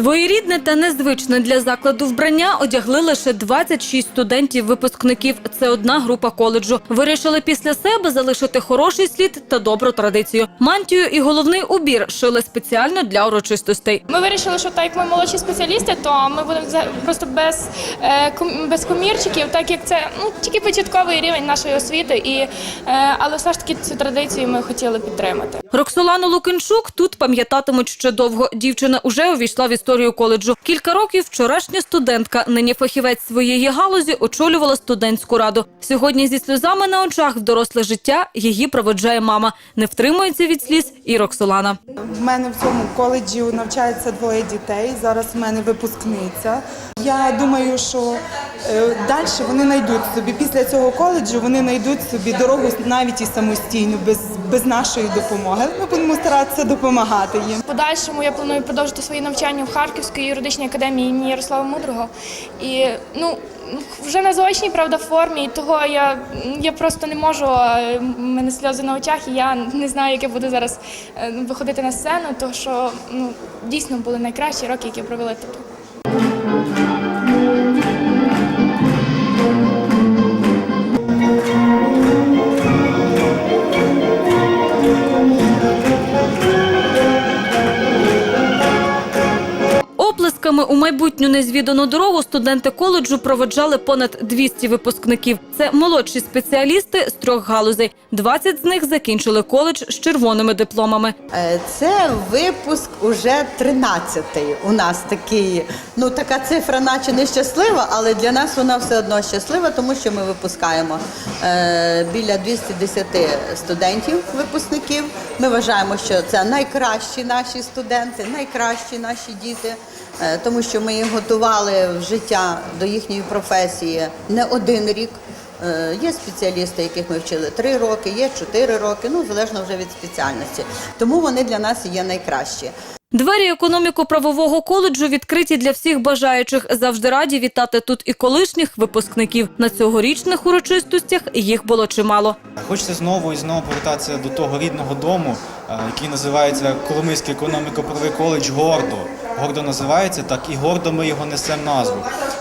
Своєрідне та незвичне для закладу вбрання одягли лише 26 студентів-випускників. Це одна група коледжу. Вирішили після себе залишити хороший слід та добру традицію. Мантію і головний убір шили спеціально для урочистостей. Ми вирішили, що так як ми молодші спеціалісти, то ми будемо просто без, е, без комірчиків, так як це ну тільки початковий рівень нашої освіти, і е, але все ж таки цю традицію ми хотіли підтримати. Роксолану Лукинчук тут пам'ятатимуть ще довго. Дівчина уже увійшла в історію коледжу. Кілька років вчорашня студентка, нині фахівець своєї галузі, очолювала студентську раду. Сьогодні зі сльозами на очах в доросле життя її проведжає мама. Не втримується від сліз і Роксолана. В мене в цьому коледжі навчається двоє дітей. Зараз в мене випускниця. Я думаю, що е, далі вони знайдуть собі після цього коледжу. Вони знайдуть собі дорогу навіть і самостійно, без, без нашої допомоги. Ми будемо старатися допомагати їм. Подальшому я планую продовжити свої навчання в Харківській юридичної академії імені Ярослава Мудрого. І ну вже на заочній правда формі, і того я, я просто не можу. У мене сльози на очах, і я не знаю, як я буду зараз е, виходити на сцену, тому що ну дійсно були найкращі роки, які я провела тут. Оплесками у майбутню незвідану дорогу студенти коледжу проведжали понад 200 випускників. Це молодші спеціалісти з трьох галузей. 20 з них закінчили коледж з червоними дипломами. Е, Це випуск уже 13-й. У нас такий, ну така цифра, наче не щаслива, але для нас вона все одно щаслива, тому що ми випускаємо е, біля 210 студентів, випускників. Ми вважаємо, що це найкращі наші студенти, найкращі наші діти, е, тому що ми їх готували в життя до їхньої професії не один рік. Е, Є спеціалісти, яких ми вчили 3 роки, є 4 роки, ну залежно вже від спеціальності. Тому вони для нас є найкращі. Двері економіко-правового коледжу відкриті для всіх бажаючих. Завжди раді вітати тут і колишніх випускників. На цьогорічних урочистостях їх було чимало. Хочеться знову і знову повертатися до того рідного дому, е, який називається Коломийський економіко-правовий коледж гордо. Гордо називається так, і гордо ми його несемо назву.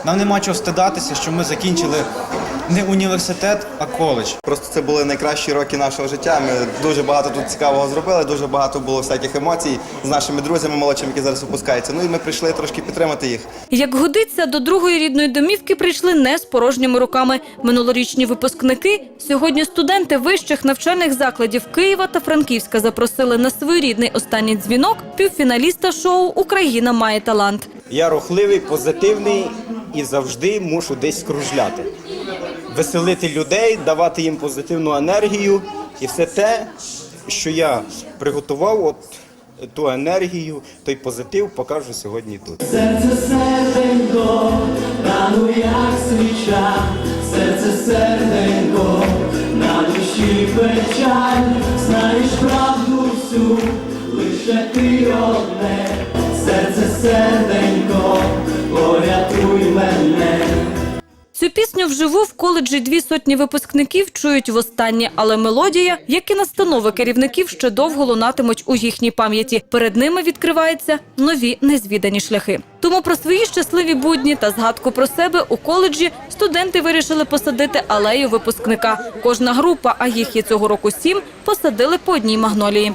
Нам нема чого стидатися, що ми закінчили не університет, а коледж. Просто це були найкращі роки нашого життя. Ми дуже багато тут цікавого зробили, дуже багато було всяких емоцій з нашими друзями молодшими, які зараз випускаються. Ну і ми прийшли трошки підтримати їх. Як годиться, до другої рідної домівки прийшли не з порожніми руками. Минулорічні випускники, сьогодні студенти вищих навчальних закладів Києва та Франківська запросили на своєрідний останній дзвінок півфіналіста шоу Україна має талант. Я рухливий, позитивний і завжди мушу десь кружляти. Веселити людей, давати їм позитивну енергію і все те, що я приготував, от ту енергію, той позитив покажу сьогодні тут. Серце серденько, рану як свіча, серце серденько, на душі печаль, знаєш правду всю, лише ти одне, серце серденько, порятуй мене. Цю пісню вживу в коледжі дві сотні випускників чують востаннє, але мелодія, як і настанови керівників, ще довго лунатимуть у їхній пам'яті. Перед ними відкриваються нові незвідані шляхи. Тому про свої щасливі будні та згадку про себе у коледжі студенти вирішили посадити алею випускника. Кожна група, а їх є цього року сім, посадили по одній магнолії.